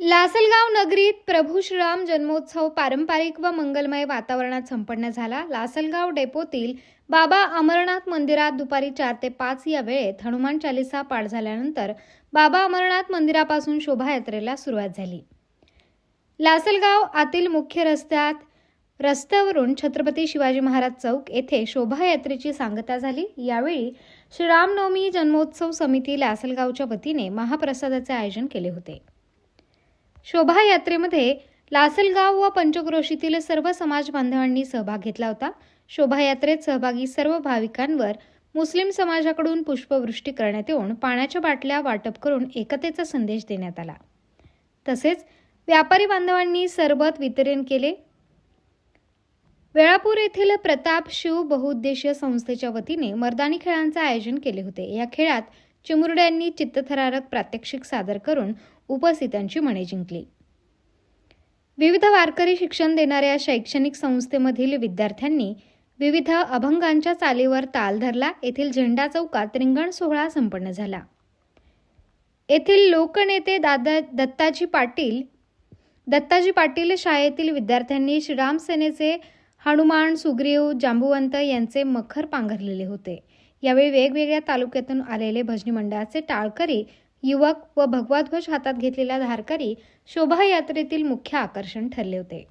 लासलगाव नगरीत प्रभू श्रीराम जन्मोत्सव पारंपरिक व मंगलमय वातावरणात संपन्न झाला. लासलगाव डेपोतील बाबा अमरनाथ मंदिरात दुपारी चार ते पाच या वेळेत हनुमान चालिसा पाठ झाल्यानंतर बाबा अमरनाथ मंदिरापासून शोभायात्रेला सुरुवात झाली. लासलगाव आतील मुख्य रस्त्यात रस्त्यावरून छत्रपती शिवाजी महाराज चौक येथे शोभायात्रेची सांगता झाली. यावेळी श्रीरामनवमी जन्मोत्सव समिती लासलगावच्या वतीने महाप्रसादाचे आयोजन केले होते. शोभायात्रेमध्ये लासलगाव व पंचक्रोशीतील सर्व समाज बांधवांनी सहभाग घेतला होता. शोभायात्रेत सहभागी सर्व भाविकांवर मुस्लिम समाजाकडून पुष्पवृष्टी करण्यात येऊन पाण्याच्या बाटल्या वाटप करून एकतेचा संदेश देण्यात आला. तसेच व्यापारी बांधवांनी सरबत वितरण केले. वेळापूर येथील प्रताप शिव बहुउद्देशीय संस्थेच्या वतीने मर्दानी खेळांचे आयोजन केले होते. या खेळात चिमुरड्यांनी चित्तथरारक प्रात्यक्षिक सादर करून उपस्थितांची मने जिंकली. विविध वारकरी शिक्षण देणाऱ्या शैक्षणिक संस्थेमधील विद्यार्थ्यांनी विविध अभंगांच्या चालीवर ताल धरला. येथील झेंडा चौकात रिंगण सोहळा संपन्न झाला. येथील लोकनेते दादा दत्ताजी पाटील दत्ताजी पाटील शाळेतील विद्यार्थ्यांनी श्रीराम सेनेचे हनुमान सुग्रीव जांबुवंत यांचे मखर पांघरलेले होते. यावेळी वेगवेगळ्या तालुक्यातून आलेले भजनी मंडळाचे टाळकरी युवक व भगवा ध्वज हातात घेतलेला धारकरी शोभायात्रेतील मुख्य आकर्षण ठरले होते.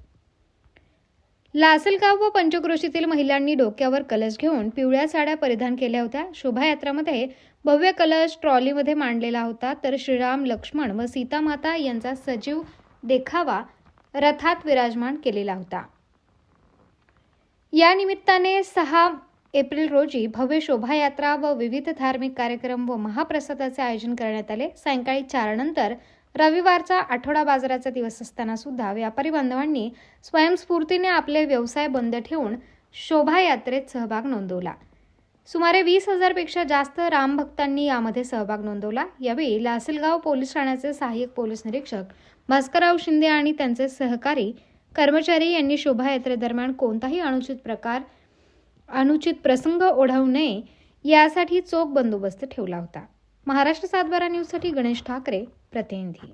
लासलगाव व पंचक्रोशीतील महिलांनी डोक्यावर कलश घेऊन पिवळ्या साड्या परिधान केल्या होत्या. शोभायात्रामध्ये भव्य कलश ट्रॉलीमध्ये मांडलेला होता. तर श्रीराम लक्ष्मण व सीतामाता यांचा सजीव देखावा रथात विराजमान केलेला होता. या निमित्ताने सहा एप्रिल रोजी भव्य शोभायात्रा व विविध धार्मिक कार्यक्रम व महाप्रसादाचे आयोजन करण्यात आले. सायंकाळी चार नंतर रविवारचा आठवडा बाजाराचा दिवस असताना सुद्धा व्यापारी बांधवांनी स्वयंस्फूर्तीने आपले व्यवसाय बंद ठेवून शोभायात्रेत सहभाग नोंदवला. सुमारे वीस हजारपेक्षा जास्त रामभक्तांनी यामध्ये सहभाग नोंदवला. यावेळी लासलगाव पोलीस ठाण्याचे सहाय्यक पोलीस निरीक्षक भास्करराव शिंदे आणि त्यांचे सहकारी कर्मचारी यांनी शोभायात्रेदरम्यान कोणताही अनुचित प्रकार अनुचित प्रसंग ओढवू नये यासाठी चोख बंदोबस्त ठेवला होता. महाराष्ट्र सातबारा न्यूजसाठी गणेश ठाकरे प्रतिनिधी.